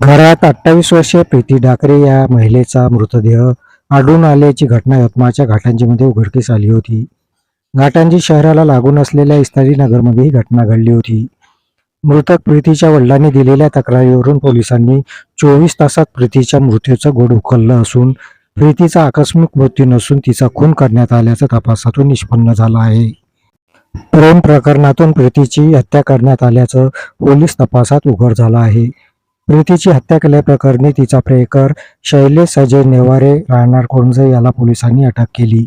घरात अठ्ठावीस वर्षीय प्रीती डाकरे या महिलेचा मृतदेह आढळून आल्याची घटना यवतमाळच्या घाटांजीमध्ये उघडकीस आली होती. घाटांजी शहराला लागून असलेल्या इस्तारी नगरमध्ये ही घटना घडली होती. मृतक प्रीतीच्या वडिलांनी दिलेल्या तक्रारीवरून पोलिसांनी चोवीस तासात प्रीतीच्या मृत्यूचं गोड उकललं असून प्रीतीचा आकस्मिक मृत्यू नसून तिचा खून करण्यात आल्याचं तपासातून निष्पन्न झालं आहे. प्रेम प्रकरणातून प्रीतीची हत्या करण्यात आल्याचं पोलीस तपासात उघड झालं आहे. प्रीतीची हत्या केल्याप्रकरणी तिचा प्रेकर शैलेश अजय नेवारे राहणार कोणजे याला पोलिसांनी अटक केली.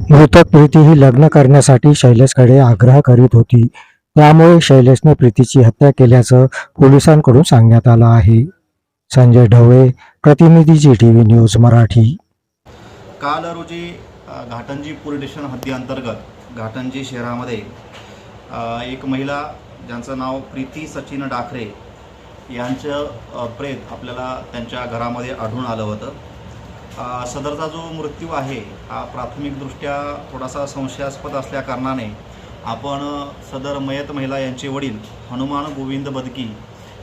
मृतक प्रीती ही लग्न करण्यासाठी शैलेशकडे आग्रह करीत होती. त्यामुळे शैलेशने प्रीतीची हत्या केल्याचं पोलिसांकडून सांगण्यात आलं आहे. संजय ढवळे प्रतिनिधी G T V news Marathi. काल रोजी घाटंजी पोलीस स्टेशन हद्दीअंतर्गत घाटंजी शहरामध्ये एक महिला ज्यांचं नाव प्रीती सचिन डाखरे यांचं प्रेत आपल्याला त्यांच्या घरामध्ये आढळून आलं होतं. सदरचा जो मृत्यू आहे हा प्राथमिकदृष्ट्या थोडासा संशयास्पद असल्याकारणाने आपण सदर मयत महिला यांचे वडील हनुमान गोविंद बदकी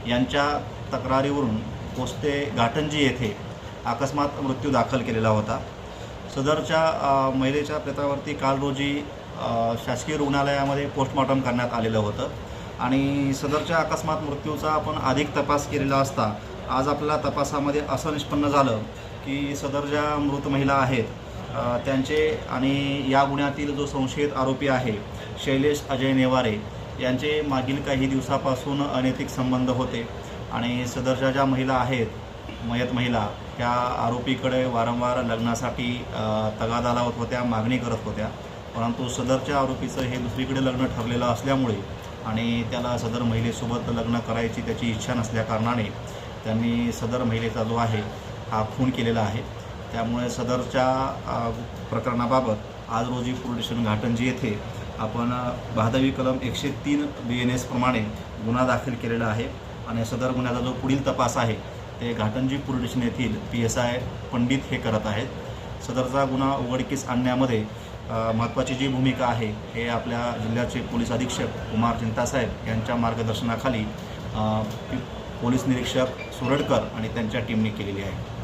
यांच्या तक्रारीवरून पोस्ते घाटंजी येथे अकस्मात मृत्यू दाखल केलेला होता. सदरच्या महिलेच्या प्रेतावरती काल रोजी शासकीय रुग्णालयामध्ये पोस्टमॉर्टम करण्यात आलेलं होतं. आणि सदरच्या अकस्मात मृत्यूचा आपण अधिक तपास केलेला असता आज आपल्या तपासामध्ये असं निष्पन्न झालं की सदर ज्या मृत महिला आहेत त्यांचे आणि या गुन्ह्यातील जो संशयित आरोपी आहे शैलेश अजय नेवारे यांचे मागील काही दिवसापासून अनैतिक संबंध होते. आणि सदरच्या ज्या महिला आहेत मयत महिला त्या आरोपीकडे वारंवार लग्नासाठी तगादा लावत होत्या मागणी करत होत्या. परंतु सदरच्या आरोपीचं हे दुसरीकडे लग्न ठरलेलं असल्यामुळे आणि त्याला सदर महिलेसोबत लग्न करायची त्याची इच्छा नसल्याकारणाने त्यांनी सदर महिलेचा जो आहे हा खून केलेला आहे. त्यामुळे सदरच्या प्रकरणाबाबत आज रोजी पोलीस स्टेशन घाटंजी येथे आपण अ, भादवी कलम एकशे तीन बी एन एसप्रमाणे गुन्हा दाखल केलेला आहे आणि सदर गुन्ह्याचा जो पुढील तपास आहे ते घाटंजी पोलीस स्टेशन येथील पी एस आय पंडित हे करत आहेत. सदरचा गुन्हा उघडकीस आणण्यामध्ये महत्त्वाची जी भूमिका आहे हे आपल्या जिल्ह्याचे पोलीस अधीक्षक कुमार चिंतासाहेब यांच्या मार्गदर्शनाखाली पोलीस निरीक्षक सुरडकर आणि त्यांच्या टीमने केलेली आहे.